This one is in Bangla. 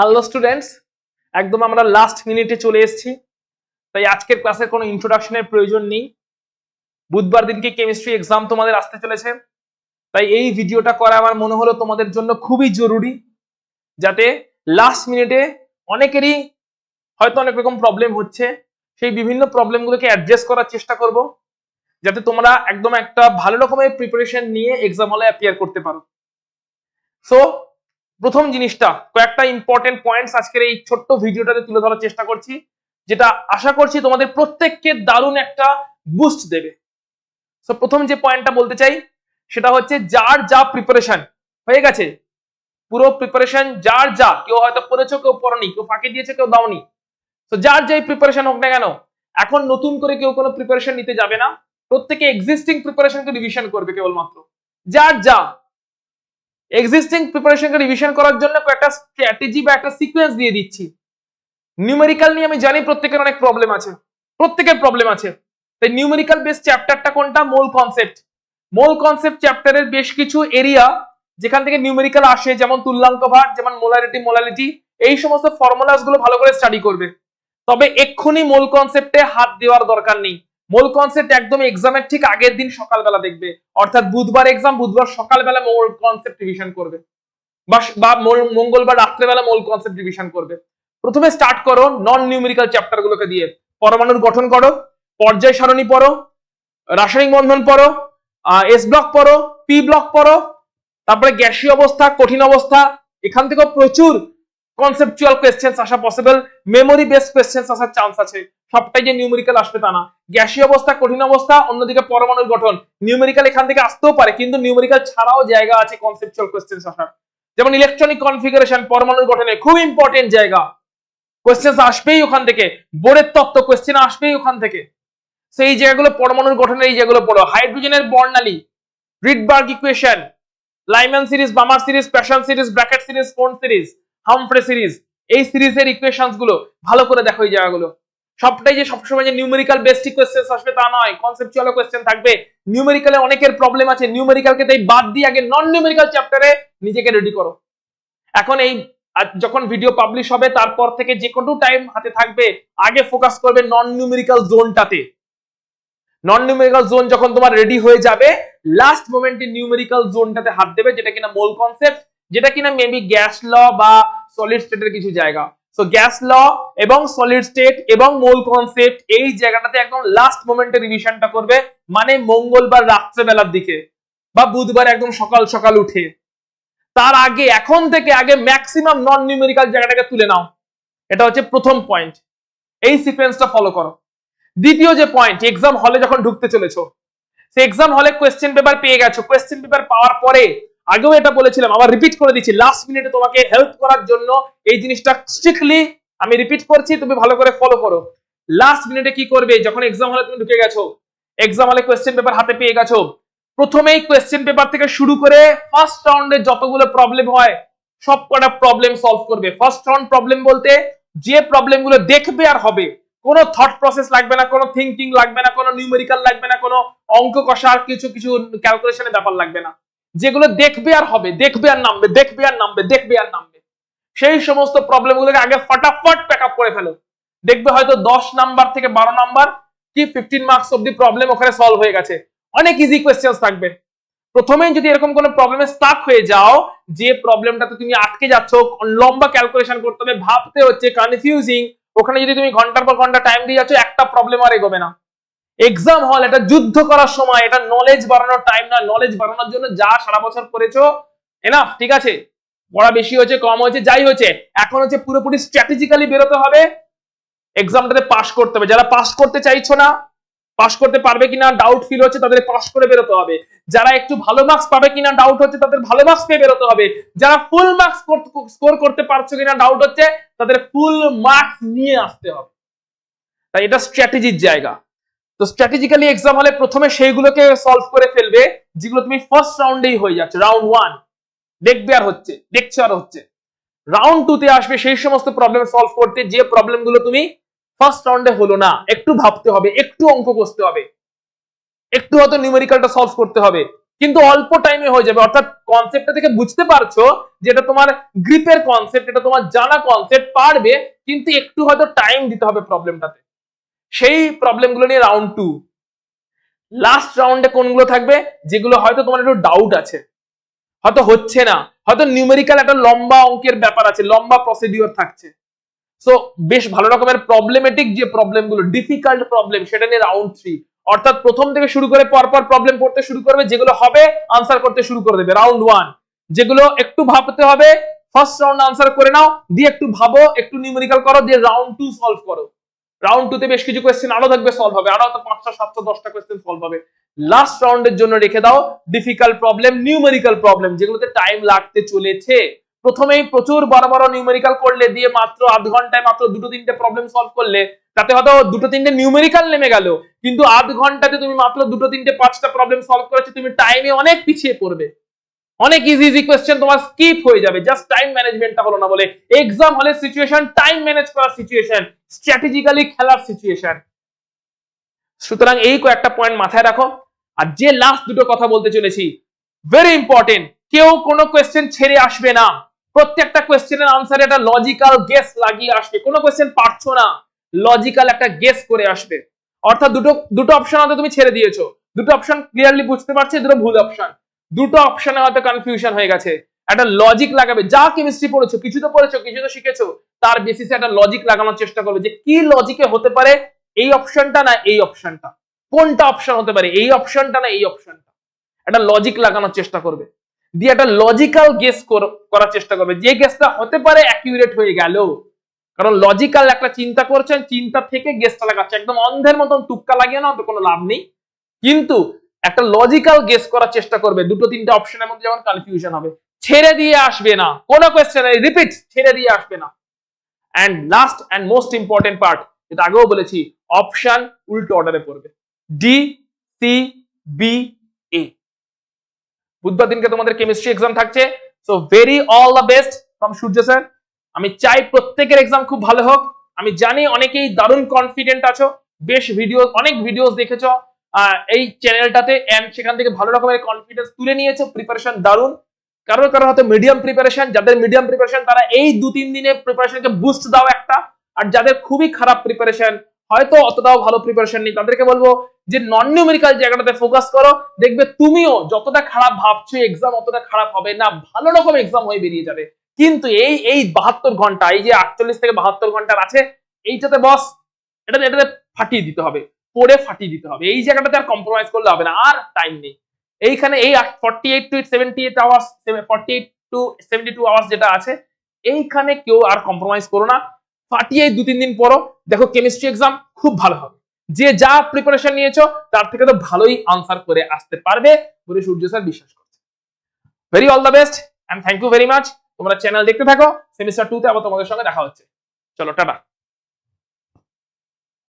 হ্যালো স্টুডেন্টস একদম আমরা লাস্ট মিনিটে চলে এসেছি। তাই আজকের ক্লাসের কোনো ইন্ট্রোডাকশনের প্রয়োজন নেই। বুধবার দিনকে কেমিস্ট্রি এক্সাম তোমাদের আসতে চলেছে। তাই এই ভিডিওটা করা আমার মনে হলো তোমাদের জন্য খুবই জরুরি। যাতে লাস্ট মিনিটে অনেকেরই হয়তো অনেক রকম প্রবলেম হচ্ছে। সেই বিভিন্ন প্রবলেমগুলোকে অ্যাড্রেস করার চেষ্টা করব। যাতে তোমরা একদম একটা ভালো রকমের প্রিপারেশন নিয়ে এক্সাম হলে অ্যাপিয়ার করতে পারো। সো প্রথম জিনিসটা, কয়েকটা ইম্পর্টেন্ট পয়েন্টস আজকের এই ছোট্ট ভিডিওটাতে তুলে ধরার চেষ্টা করছি, যেটা আশা করছি তোমাদের প্রত্যেককে দারুণ একটা বুস্ট দেবে। সো প্রথম যে পয়েন্টটা বলতে চাই, সেটা হচ্ছে যার যা প্রিপারেশন হয়ে গেছে? পুরো প্রিপারেশন যার যা, কেউ হয়তো পড়েছো কেউ পড়নি কেউ ফাঁকি দিয়েছে, কেউ দাওনি। তো যার যাই প্রিপারেশন হোক না কেন, এখন নতুন করে কেউ কোনো প্রিপারেশন নিতে যাবে না। প্রত্যেকে এক্সিস্টিং প্রিপারেশনকে রিভিশন করবে কেবলমাত্র। যার যা এক্সিস্টিং প্রিপারেশনকে রিভিশন করার জন্য একটা স্ট্র্যাটেজি বা একটা সিকোয়েন্স দিয়ে দিচ্ছি। নিউমেরিক্যাল নিয়ে আমি জানি প্রত্যেকের অনেক প্রবলেম আছে। প্রত্যেকের প্রবলেম আছে। তাই নিউমেরিক্যাল বেস চ্যাপ্টারটা কোনটা? মূল কনসেপ্ট মূল কনসেপ্ট চ্যাপ্টারের বেশ কিছু এরিয়া যেখান থেকে নিউমেরিক্যাল আসে, যেমন তুল্যাঙ্ক ভার, যেমন মোলারিটি মোলালিটি এই সমস্ত ফর্মুলাসগুলো ভালো করে স্টাডি করবে। তবে এক্ষুনি মোল কনসেপ্টে হাত দেওয়ার দরকার নেই। মোল কনসেপ্ট একদম এক্সামের ঠিক আগের দিন সকালবেলা দেখবে। অর্থাৎ বুধবার এক্সাম বুধবার সকালবেলা মোল কনসেপ্ট রিভিশন করবে। বা মঙ্গলবার রাত্রেবেলা মোল কনসেপ্ট রিভিশন করবে। প্রথমে স্টার্ট করো নন নিউমেরিক্যাল চ্যাপ্টার গুলোকে দিয়ে। পরমাণুর গঠন করো, পর্যায় সারণী পড়ো, রাসায়নিক বন্ধন পড়ো এস ব্লক পড়ো পি ব্লক পড়ো, তারপরে গ্যাসীয় অবস্থা, কঠিন অবস্থা, এখান থেকেও প্রচুর কনসেপচুয়াল কোয়েশ্চেন্স আসা পসিবল মেমোরি বেসড কোয়েশ্চেন্স আসার চান্স আছে। সবটাই যে নিউমেরিক্যাল আসবে তা না। গ্যাসীয় অবস্থা, কঠিন অবস্থা, অন্যদিকে পরমাণুর গঠন। নিউমেরিক্যাল এখান থেকে আসতেও পারে, কিন্তু নিউমেরিক্যাল ছাড়াও জায়গা আছে কনসেপচুয়াল কোয়েশ্চেন্স আসার। যেমন ইলেকট্রনিক কনফিগারেশন পরমাণুর গঠনে খুব ইম্পর্টেন্ট জায়গা। কোয়েশ্চেন্স আসবেই ওখান থেকে। বোর্ডের তত্ত্ব কোয়েশ্চেন আসবেই ওখান থেকে। সেই জায়গাগুলো পরমাণুর গঠনের এই জায়গাগুলো পড়ো হাইড্রোজেনের বর্ণালী Rydberg equation Lyman series Balmer series Paschen series Brackett series কোন সিরিজ হামফ্রে সিরিজ এই সিরিজের ইকুয়েশনসগুলো, ভালো করে দেখো এই জায়গাগুলো। সবটাই যে সবসময় যে নিউমেরিক্যাল বেসিক কোয়েশ্চেন আসবে তা নয় কনসেপচুয়াল কোয়েশ্চেন থাকবে। নিউমেরিক্যালে অনেকের প্রবলেম আছে নিউমেরিক্যালকে তাই বাদ দিয়ে আগে নন নিউমেরিক্যাল চ্যাপ্টারে নিজেকে রেডি করো। এখন এই যখন ভিডিও পাবলিশ হবে, তারপর থেকে যে কোনো টাইম হাতে থাকবে, আগে ফোকাস করবে নন নিউমেরিক্যাল জোনটাতে নন নিউমেরিক্যাল জোন যখন তোমার রেডি হয়ে যাবে লাস্ট মোমেন্টে নিউমেরিক্যাল জোনটাতে হাত দেবে, যেটা কিনা মোল কনসেপ্ট যেটা কিনা মেবি গ্যাস ল বা সলিড স্টেটের কিছু জায়গা। সো গ্যাস ল এবং সলিড স্টেট এবং মোল কনসেপ্ট এই জায়গাটাতে একদম লাস্ট মোমেন্টে রিভিশনটা করবে। মানে মঙ্গলবার রাত্রেবেলার দিকে বা বুধবার একদম সকাল সকাল উঠে। তার আগে, এখন থেকে আগে ম্যাক্সিমাম নন নিউমেরিক্যাল জায়গাটাকে তুলে নাও। এটা হচ্ছে প্রথম পয়েন্ট এই সিকোয়েন্সটা ফলো করো। দ্বিতীয় যে পয়েন্ট এক্সাম হলে যখন ঢুকতে চলেছো সে এক্সাম হলে কোয়েশ্চেন পেপার পেয়ে গেছো। কোয়েশ্চেন পেপার পাওয়ার পরে আগেও এটা বলেছিলাম, আবার রিপিট করে দিচ্ছি। লাস্ট মিনিটে তোমাকে হেল্প করার জন্য এই জিনিসটা স্ট্রিক্টলি আমি রিপিট করছি, তুমি ভালো করে ফলো করো। লাস্ট মিনিটে কি করবে? যখন এক্সাম হলে তুমি ঢুকে গেছো এক্সাম হলে কোয়েশ্চেন পেপার হাতে পেয়ে গেছো, প্রথমেই কোয়েশ্চেন পেপার থেকে শুরু করে ফার্স্ট রাউন্ডে যতগুলো প্রবলেম হয়, সব কটা প্রবলেম সলভ করবে। ফার্স্ট রাউন্ড প্রবলেম বলতে যে প্রবলেমগুলো দেখবে আর হবে, কোনো থট প্রসেস লাগবে না, কোনো থিঙ্কিং লাগবে না, কোনো নিউমেরিক্যাল লাগবে না, কোনো অঙ্ক কষার কিছু কিছু ক্যালকুলেশনের ব্যাপার লাগবে না। যেগুলো দেখবে আর হবে, দেখবে আর নামবে, দেখবে আর নামবে, দেখবে আর নামবে। সেই সমস্ত প্রবলেম গুলোকে আগে ফটাফট প্যাক আপ করে ফেলো। দেখবে হয়তো দশ নাম্বার থেকে বারো নাম্বার কি ফিফটিন মার্কস অব্দি প্রবলেম ওখানে সলভ হয়ে গেছে। অনেক ইজি কোয়েশ্চেন্স থাকবে। প্রথমেই যদি এরকম কোনো প্রবলেমে স্টাক হয়ে যাও, যে প্রবলেমটাতে তুমি আটকে যাচ্ছ, লম্বা ক্যালকুলেশন করতে হবে, ভাবতে হচ্ছে কনফিউজিং ওখানে যদি তুমি ঘণ্টার পর ঘণ্টা টাইম দিয়ে যাচ্ছ, একটা প্রবলেম আর এগোবে না। এক্সাম হল এটা যুদ্ধ করার সময়, এটা নলেজ বাড়ানোর টাইম না নলেজ বাড়ানোর জন্য যা সারা বছর করেছ এনাফ ঠিক আছে? পড়া বেশি হয়েছে, কম হয়েছে, যাই হয়েছে। এখন হচ্ছে পুরোপুরি স্ট্র্যাটেজিক্যালি বেরোতে হবে। এক্সামটাতে পাস করতে হবে। যারা পাস করতে চাইছো না পাস করতে পারবে কিনা ডাউট ফিল হচ্ছে, তাদের পাস করে বেরোতে হবে। যারা একটু ভালো মার্কস পাবে কিনা ডাউট হচ্ছে, তাদের ভালো মার্কস পেয়ে বেরোতে হবে। যারা ফুল মার্কস স্কোর করতে পারছ কিনা ডাউট হচ্ছে, তাদের ফুল মার্কস নিয়ে আসতে হবে। তাই এটা স্ট্র্যাটেজির জায়গা। তো স্ট্র্যাটেজিক্যালি এক্সাম হলে প্রথমে সেইগুলোকে সলভ করে ফেলবে, যেগুলো তুমি ফার্স্ট রাউন্ডেই হয়ে যাচ্ছে রাউন্ড ওয়ান দেখবে আর হচ্ছে দেখছে আর হচ্ছে। রাউন্ড টু তে আসবে সেই সমস্ত প্রবলেম সলভ করতে, যে প্রবলেমগুলো তুমি ফার্স্ট রাউন্ডে হলো না, একটু ভাবতে হবে, একটু অঙ্ক কষতে হবে। একটু হয়তো নিউমেরিক্যালটা সলভ করতে হবে। কিন্তু অল্প টাইমে হয়ে যাবে, অর্থাৎ কনসেপ্টটা থেকে বুঝতে পারছ যেটা তোমার গ্রিপের কনসেপ্ট এটা তোমার জানা কনসেপ্ট পারবে, কিন্তু একটু হয়তো টাইম দিতে হবে প্রবলেমটাতে সেই প্রবলেমগুলো নিয়ে রাউন্ড টু লাস্ট রাউন্ডে কোনগুলো থাকবে? যেগুলো হয়তো তোমার একটু ডাউট আছে। হয়তো হচ্ছে না। হয়তো নিউমেরিক্যাল একটা লম্বা অঙ্কের ব্যাপার আছে, লম্বা প্রসিডিওর থাকছে। সো বেশ ভালো রকমের প্রবলেমেটিক যে প্রবলেমগুলো ডিফিকাল্ট প্রবলেম সেটা নিয়ে রাউন্ড থ্রি অর্থাৎ প্রথম থেকে শুরু করে পরপর প্রবলেম পড়তে শুরু করবে, যেগুলো হবে আনসার করতে শুরু করে দেবে। রাউন্ড ওয়ান যেগুলো একটু ভাবতে হবে ফার্স্ট রাউন্ড আনসার করে নাও, দিয়ে একটু ভাবো, একটু নিউমেরিক্যাল করো, দিয়ে রাউন্ড টু সলভ করো। রাউন্ড টু তে বেশ কিছু কোয়েশ্চেন আরও থাকবে সলভ হবে। আরও পাঁচটা, সাতটা, দশটা কোয়েশ্চেন সলভ হবে। লাস্ট রাউন্ডের জন্য রেখে দাও। ডিফিকাল্ট প্রবলেম নিউমেরিক্যাল প্রবলেম যেগুলোতে টাইম লাগতে চলেছে। প্রথমেই প্রচুর বড় বড় নিউমেরিক্যাল করলে, দিয়ে মাত্র আধ ঘন্টায় মাত্র দুটো তিনটে প্রবলেম সলভ করলে, তাতে হয়তো দুটো তিনটে নিউমেরিক্যাল নেমে গেল। কিন্তু আধ ঘন্টাতে তুমি মাত্র দুটো, তিনটে, পাঁচটা প্রবলেম সলভ করেছ, তুমি টাইমে অনেক পিছিয়ে পড়বে। অনেক ইজি ইজি কোয়েশ্চেন তোমার স্কিপ হয়ে যাবে। জাস্ট টাইম ম্যানেজমেন্টটা হলো না বলে। এক্সাম হলে সিচুয়েশন টাইম ম্যানেজ করার সিচুয়েশন স্ট্র্যাটেজিক্যালি খেলার সিচুয়েশন সুতরাং এই কয়েকটা পয়েন্ট মাথায় রাখো। আর যে লাস্ট দুটো কথা বলতে চলেছি ভেরি ইম্পর্টেন্ট কেউ কোনো কোয়েশ্চেন ছেড়ে আসবে না। প্রত্যেকটা কোয়েশ্চেনের আনসারে একটা লজিক্যাল গেস লাগিয়ে আসবে। কোনো কোয়েশ্চেন পারছ না লজিক্যাল একটা গেস করে আসবে। অর্থাৎ দুটো দুটো অপশন হয়তো তুমি ছেড়ে দিয়েছ। দুটো অপশন ক্লিয়ারলি বুঝতে পারছি, দুটো ভুল অপশন দুটো অপশনে হয়তো কনফিউশন হয়ে গেছে। একটা লজিক লাগাবে, যা কেমিস্ট্রি পড়েছো, কিছু তো পড়েছো, কিছু তো শিখেছো, তার বেসিসে একটা লজিক লাগানোর চেষ্টা করবে যে কি লজিকে হতে পারে এই অপশনটা না এই অপশনটা কোনটা অপশন হতে পারে এই অপশনটা না এই অপশনটা একটা লজিক লাগানোর চেষ্টা করবে। দিয়ে একটা লজিক্যাল গেস করার চেষ্টা করবে। যে গেসটা হতে পারে অ্যাকিউরেট হয়ে গেল। কারণ লজিক্যাল একটা চিন্তা করছেন, চিন্তা থেকে গেসটা লাগাচ্ছে। একদম অন্ধের মতন টুক্কা লাগিয়ে না তো কোনো লাভ নেই। কিন্তু একটা লজিক্যাল গেস করার চেষ্টা করবে। দুটো তিনটে অপশনের মধ্যে যেমন কনফিউশন হবে। ছেড়ে দিয়ে আসবে না। কোনো কোয়েশ্চেন রিপিট ছেড়ে দিয়ে আসবে না। And last and most important part যেটা আগেও বলেছি অপশন উল্টো অর্ডারে পড়বে। ডি সি বি এ বুধবার দিনকে তোমাদের কেমিস্ট্রি এক্সাম থাকছে। So very all the best from Surya sir আমি চাই প্রত্যেকের এক্সাম খুব ভালো হোক। আমি জানি অনেকেই দারুণ কনফিডেন্ট আছো। বেশ ভিডিও অনেক ভিডিওস দেখেছ। এই চ্যানেলটাতে এন্ড সেখান থেকে ভালো রকমের কনফিডেন্স তুলে নিয়েছো প্রিপারেশন দারুণ। কারোর কারও হয়তো মিডিয়াম প্রিপারেশন যাদের মিডিয়াম প্রিপারেশন তারা এই দু তিন দিনে প্রিপারেশনকে বুস্ট দাও একটা। আর যাদের খুবই খারাপ প্রিপারেশন হয়তো অতটাও ভালো প্রিপারেশন নেই, তাদেরকে বলব যে নন নিউমেরিক্যাল জায়গাটাতে ফোকাস করো। দেখবে তুমিও যতটা খারাপ ভাবছ এক্সাম অতটা খারাপ হবে না, ভালো রকম এক্সাম হয়ে বেরিয়ে যাবে। কিন্তু এই এই বাহাত্তর ঘণ্টা, এই যে আটচল্লিশ থেকে বাহাত্তর ঘণ্টার আছে, এইটাতে বস, এটাতে এটাতে ফাটিয়ে দিতে হবে। পড়ে ফাটিয়ে দিতে হবে। এই জায়গাটাতে আর কম্প্রোমাইজ করলে হবে না। আর টাইম নেই। এইখানে এই forty eight to seventy eight hours forty eight to seventy two hours যেটা আছে, এইখানে কেউ আর কম্প্রোমাইজ করো না। ফাটিয়ে দু তিন দিন পরও দেখো কেমিস্ট্রি এক্সাম খুব ভালো হবে। যে যা প্রিপারেশন নিয়েছো, তার থেকে তো ভালোই আনসার করে আসতে পারবে বলে সূর্য স্যার বিশ্বাস করছে। Very all the best and thank you very much তোমরা চ্যানেল দেখতে থাকো। সেমিস্টার টু তে আবার তোমাদের সঙ্গে দেখা হচ্ছে। চলো, টাটা।